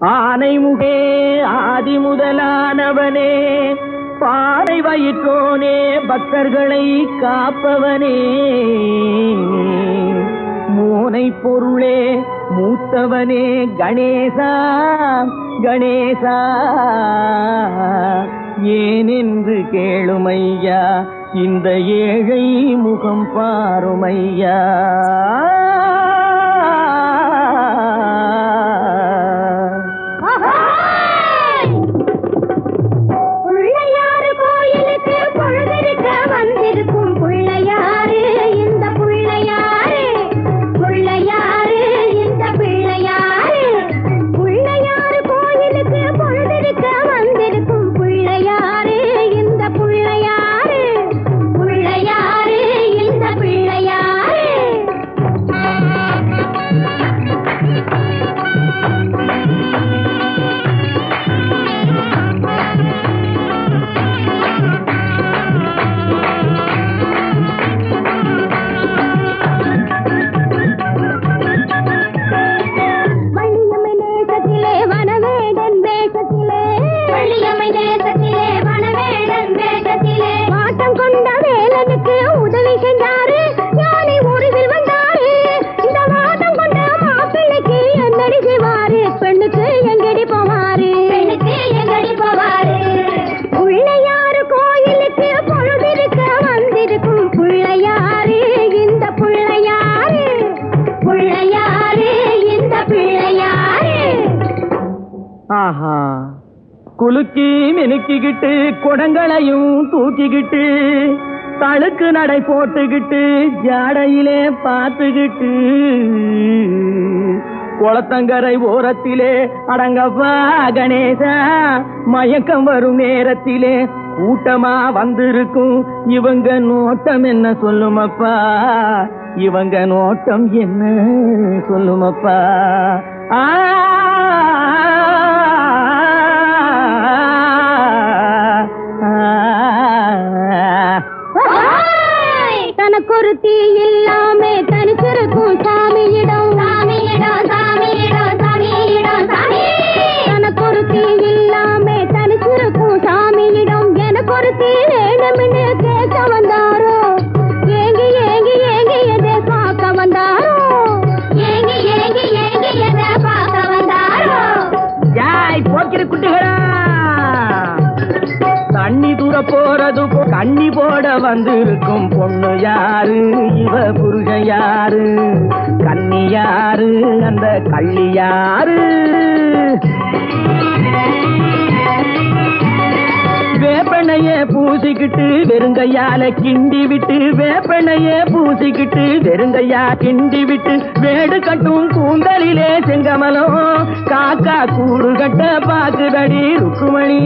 ஆனைமுகே ஆதி முதலானவனே பாறை வயிற்றோனே பக்தர்களை காப்பவனே. மூனை பொருளே மூத்தவனே கணேசா கணேசா. ஏனென்று கேளுமையா இந்த ஏழை முகம் பாருமையா. ஆஹா. குலுக்கி மினுக்கிக்கிட்டு குடங்களையும் தூக்கிக்கிட்டு தழுக்கு நடை போட்டுக்கிட்டு ஜாடையிலே பார்த்துக்கிட்டு குளத்தங்கரை ஓரத்திலே அடங்கப்பா கணேசா. மயக்கம் வரும் நேரத்திலே கூட்டமா வந்திருக்கும் இவங்க நோட்டம் என்ன சொல்லுமப்பா? இவங்க நோட்டம் என்ன சொல்லுமப்பா? ஆ தனக்கொருத்தி இல்லாமே தனிச்சிருக்கும் சாமியிடம். சாமியிடம் சாமியிடம் சாமியிடம் சாமி. தனக்கொருத்தி இல்லாமே தனிச்சிருக்கும் சாமியிடம். எனக்கொருத்தி வேணும்னு கேட்க வந்தாரோ? ஏங்கி ஏங்கி ஏங்கி எதை பார்க்க வந்தாரோ? ஏங்கி ஏங்கி ஏங்கி எதை பார்க்க வந்தாரோ? ஜாய் போக்கிற குட்டிகளா. தண்ணி தூர போறது கண்ணி போட வந்திருக்கும் பொண்ணு யாரு? இவ புருஷன் யாரு? கண்ணி யாரு? அந்த கள்ளி யாரு? வேப்பெண்ணைய பூசிக்கிட்டு வெறுங்கையால கிண்டி விட்டு வேப்பெண்ணைய பூசிக்கிட்டு வெறுங்கையா கிண்டி விட்டு வேடு கட்டும் கூந்தலிலே செங்கமலம் காக்கா கூறு கட்ட பாக்குதடி ருக்குமணி.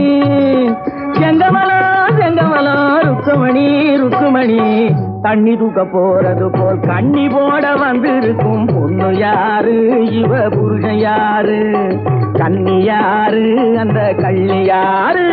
செங்கமலம் செங்கமலம் ருக்குமணி ருக்குமணி. தண்ணி தூக்க போறது போல் கண்ணி போட வந்திருக்கும் பொண்ணு யாரு? இவ புருஷன் யாரு? கண்ணி யாரு? அந்த கள்ளி யாரு?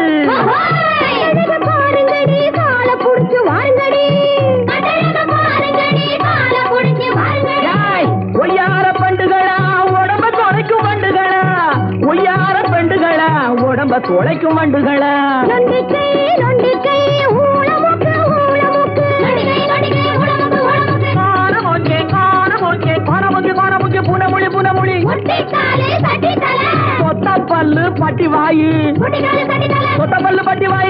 முட்டிக்காலே தட்டித்தல கொத்த பல்லு பட்டி வாயி கொத்த பல்லு பட்டி வாயி